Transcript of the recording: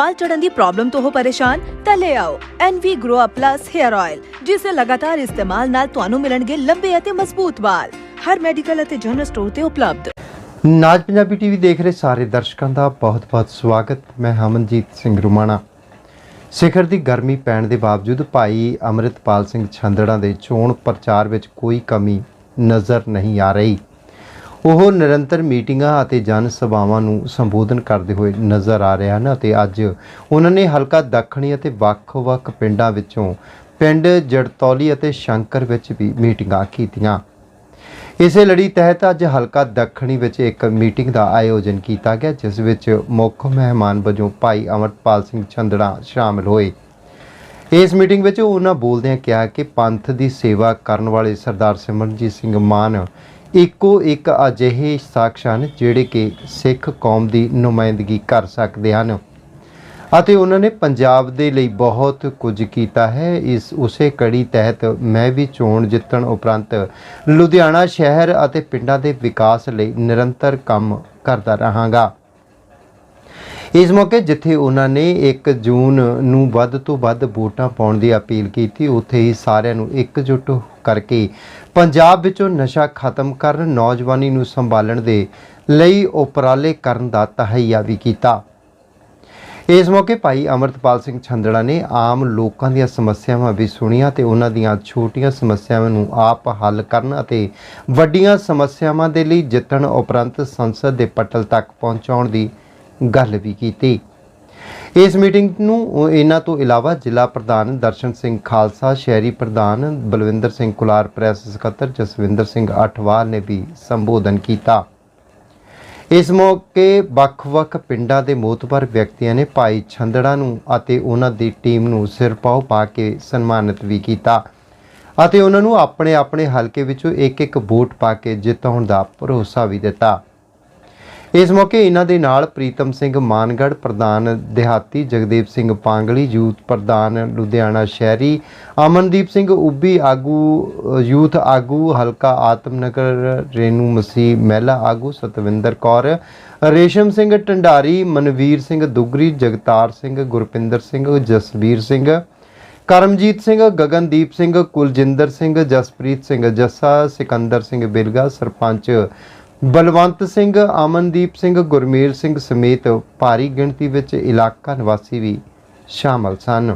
ਵਾਲ ਝੜਨ ਦੀ problem ਤੋਂ ਹੋ ਪਰੇਸ਼ਾਨ, ਤਾਂ ਲੈ ਆਓ NV Grow Up Plus Hair Oil ਜਿਸ ਦੇ ਲਗਾਤਾਰ ਇਸਤੇਮਾਲ ਨਾਲ ਤੁਹਾਨੂੰ ਮਿਲਣਗੇ ਲੰਬੇ ਅਤੇ ਮਜ਼ਬੂਤ ਵਾਲ। ਹਰ ਮੈਡੀਕਲ ਅਤੇ ਜਨਰਲ ਸਟੋਰ ਤੇ ਉਪਲਬਧ। ਨਾਜ ਪੰਜਾਬੀ ਟੀਵੀ ਦੇਖ ਰਹੇ ਸਾਰੇ ਦਰਸ਼ਕਾਂ ਦਾ ਬਹੁਤ-ਬਹੁਤ ਸਵਾਗਤ। ਮੈਂ ਹਮਨਜੀਤ ਸਿੰਘ ਰੁਮਾਣਾ। ਸਿਖਰ ਦੀ ਗਰਮੀ ਪੈਣ ਦੇ ਬਾਵਜੂਦ ਭਾਈ ਅਮਰਿਤਪਾਲ ਸਿੰਘ ਛੰਦੜਾਂ ਦੇ ਚੋਣ ਪ੍ਰਚਾਰ ਵਿੱਚ ਕੋਈ ਕਮੀ ਨਜ਼ਰ ਨਹੀਂ ਆ ਰਹੀ। ਉਹ ਨਿਰੰਤਰ ਮੀਟਿੰਗਾਂ ਅਤੇ ਜਨ ਸਭਾਵਾਂ ਨੂੰ ਸੰਬੋਧਨ ਕਰਦੇ ਹੋਏ ਨਜ਼ਰ ਆ ਰਹੇ ਹਨ ਅਤੇ ਅੱਜ ਉਹਨਾਂ ਨੇ ਹਲਕਾ ਦੱਖਣੀ ਅਤੇ ਵੱਖ-ਵੱਖ ਪਿੰਡਾਂ ਵਿੱਚੋਂ ਪਿੰਡ ਜੜਤੌਲੀ ਅਤੇ ਸ਼ੰਕਰ ਵਿੱਚ ਵੀ ਮੀਟਿੰਗਾਂ ਕੀਤੀਆਂ। ਇਸੇ ਲੜੀ ਤਹਿਤ ਅੱਜ ਹਲਕਾ ਦੱਖਣੀ ਵਿੱਚ ਇੱਕ ਮੀਟਿੰਗ ਦਾ ਆਯੋਜਨ ਕੀਤਾ ਗਿਆ, ਜਿਸ ਵਿੱਚ ਮੁੱਖ ਮਹਿਮਾਨ ਵਜੋਂ ਭਾਈ ਅਮਰਪਾਲ ਸਿੰਘ ਛੰਦੜਾ ਸ਼ਾਮਲ ਹੋਏ। ਇਸ ਮੀਟਿੰਗ ਵਿੱਚ ਉਹਨਾਂ ਬੋਲਦਿਆਂ ਕਿਹਾ ਕਿ ਪੰਥ ਦੀ ਸੇਵਾ ਕਰਨ ਵਾਲੇ ਸਰਦਾਰ ਸਿਮਰਨਜੀਤ ਸਿੰਘ ਮਾਨ ਇੱਕੋ ਇੱਕ ਅਜਿਹੇ ਸ਼ਖਸ ਹਨ ਜਿਹੜੇ ਕਿ ਸਿੱਖ ਕੌਮ ਦੀ ਨੁਮਾਇੰਦਗੀ ਕਰ ਸਕਦੇ ਹਨ। ਅਤੇ ਉਹਨਾਂ ਨੇ ਪੰਜਾਬ ਦੇ ਲਈ ਬਹੁਤ ਕੁਝ ਕੀਤਾ ਹੈ। ਇਸ ਉਸੇ ਕੜੀ ਤਹਿਤ ਮੈਂ ਵੀ ਚੋਣ ਜਿੱਤਣ ਉਪਰੰਤ ਲੁਧਿਆਣਾ ਸ਼ਹਿਰ ਅਤੇ ਪਿੰਡਾਂ ਦੇ ਵਿਕਾਸ ਲਈ ਨਿਰੰਤਰ ਕੰਮ ਕਰਦਾ ਰਹਾਂਗਾ। ਇਸ ਮੌਕੇ ਜਿੱਥੇ ਉਹਨਾਂ ਨੇ 1 ਜੂਨ ਨੂੰ ਵੱਧ ਤੋਂ ਵੱਧ ਵੋਟਾਂ ਪਾਉਣ ਦੀ ਅਪੀਲ ਕੀਤੀ, ਉੱਥੇ ਹੀ ਸਾਰਿਆਂ ਨੂੰ ਇਕਜੁੱਟ ਕਰਕੇ ਪੰਜਾਬ ਵਿੱਚੋਂ ਨਸ਼ਾ ਖਤਮ ਕਰਨ ਨੌਜਵਾਨੀ ਨੂੰ ਸੰਭਾਲਣ ਦੇ ਲਈ ਉਪਰਾਲੇ ਕਰਨ ਦਾ ਤਹਈਆ ਵੀ ਕੀਤਾ। ਇਸ ਮੌਕੇ ਭਾਈ ਅਮਰਤਪਾਲ ਸਿੰਘ ਛੰਦੜਾ ਨੇ ਆਮ ਲੋਕਾਂ ਦੀਆਂ ਸਮੱਸਿਆਵਾਂ ਵੀ ਸੁਣੀਆਂ ਤੇ ਉਹਨਾਂ ਦੀਆਂ ਛੋਟੀਆਂ ਸਮੱਸਿਆਵਾਂ ਨੂੰ ਆਪ ਹੱਲ ਕਰਨ ਅਤੇ ਵੱਡੀਆਂ ਸਮੱਸਿਆਵਾਂ ਦੇ ਲਈ ਜਿੱਤਣ ਉਪਰੰਤ ਸੰਸਦ ਦੇ ਪਟਲ ਤੱਕ ਪਹੁੰਚਾਉਣ ਦੀ ਗੱਲ ਵੀ ਕੀਤੀ। ਇਸ ਮੀਟਿੰਗ ਨੂੰ ਇਹਨਾਂ ਤੋਂ ਇਲਾਵਾ ਜ਼ਿਲ੍ਹਾ ਪ੍ਰਧਾਨ ਦਰਸ਼ਨ ਸਿੰਘ ਖਾਲਸਾ, ਸ਼ਹਿਰੀ ਪ੍ਰਧਾਨ ਬਲਵਿੰਦਰ ਸਿੰਘ ਕੁਲਾਰ, ਪ੍ਰੈਸ ਸਕੱਤਰ ਜਸਵਿੰਦਰ ਸਿੰਘ ਅਠਵਾਲ ਨੇ ਵੀ ਸੰਬੋਧਨ ਕੀਤਾ। ਇਸ ਮੌਕੇ ਵੱਖ-ਵੱਖ ਪਿੰਡਾਂ ਦੇ ਮੋਤਬਰ ਵਿਅਕਤੀਆਂ ਨੇ ਭਾਈ ਛੰਦੜਾ ਨੂੰ ਅਤੇ ਉਹਨਾਂ ਦੀ ਟੀਮ ਨੂੰ ਸਿਰਪਾਓ ਪਾ ਕੇ ਸਨਮਾਨਿਤ ਵੀ ਕੀਤਾ ਅਤੇ ਉਹਨਾਂ ਨੂੰ ਆਪਣੇ ਆਪਣੇ ਹਲਕੇ ਵਿੱਚੋਂ ਇੱਕ ਇੱਕ ਵੋਟ ਪਾ ਕੇ ਜਿਤਾਉਣ ਦਾ ਭਰੋਸਾ ਵੀ ਦਿੱਤਾ। ਇਸ ਮੌਕੇ ਇਹਨਾਂ ਦੇ ਨਾਲ ਪ੍ਰੀਤਮ ਸਿੰਘ ਮਾਨਗੜ ਪ੍ਰਧਾਨ ਦਿਹਾਤੀ ਜਗਦੀਪ ਸਿੰਘ ਪਾਂਗਲੀ, ਯੂਥ ਪ੍ਰਧਾਨ ਲੁਧਿਆਣਾ ਸ਼ਹਿਰੀ, ਅਮਨਦੀਪ ਸਿੰਘ ਉੱਬੀ ਆਗੂ, ਯੂਥ ਆਗੂ, ਹਲਕਾ ਆਤਮਨਗਰ, ਰੇਨੂ ਮਸੀਹ ਮਹਿਲਾ ਆਗੂ ਸਤਵਿੰਦਰ ਕੌਰ, ਰੇਸ਼ਮ ਸਿੰਘ ਢੰਡਾਰੀ, ਮਨਵੀਰ ਸਿੰਘ ਦੁਗਰੀ, ਜਗਤਾਰ ਸਿੰਘ, ਗੁਰਪਿੰਦਰ ਸਿੰਘ, ਜਸਵੀਰ ਸਿੰਘ, ਕਰਮਜੀਤ ਸਿੰਘ, ਗਗਨਦੀਪ ਸਿੰਘ, ਕੁਲਜਿੰਦਰ ਸਿੰਘ, ਜਸਪ੍ਰੀਤ ਸਿੰਘ, ਜੱਸਾ, ਸਿਕੰਦਰ ਸਿੰਘ ਬਿਲਗਾ ਸਰਪੰਚ ਬਲਵੰਤ ਸਿੰਘ, ਅਮਨਦੀਪ ਸਿੰਘ, ਗੁਰਮੇਲ ਸਿੰਘ ਸਮੇਤ ਭਾਰੀ ਗਿਣਤੀ ਵਿੱਚ ਇਲਾਕਾ ਨਿਵਾਸੀ ਵੀ ਸ਼ਾਮਲ ਸਨ।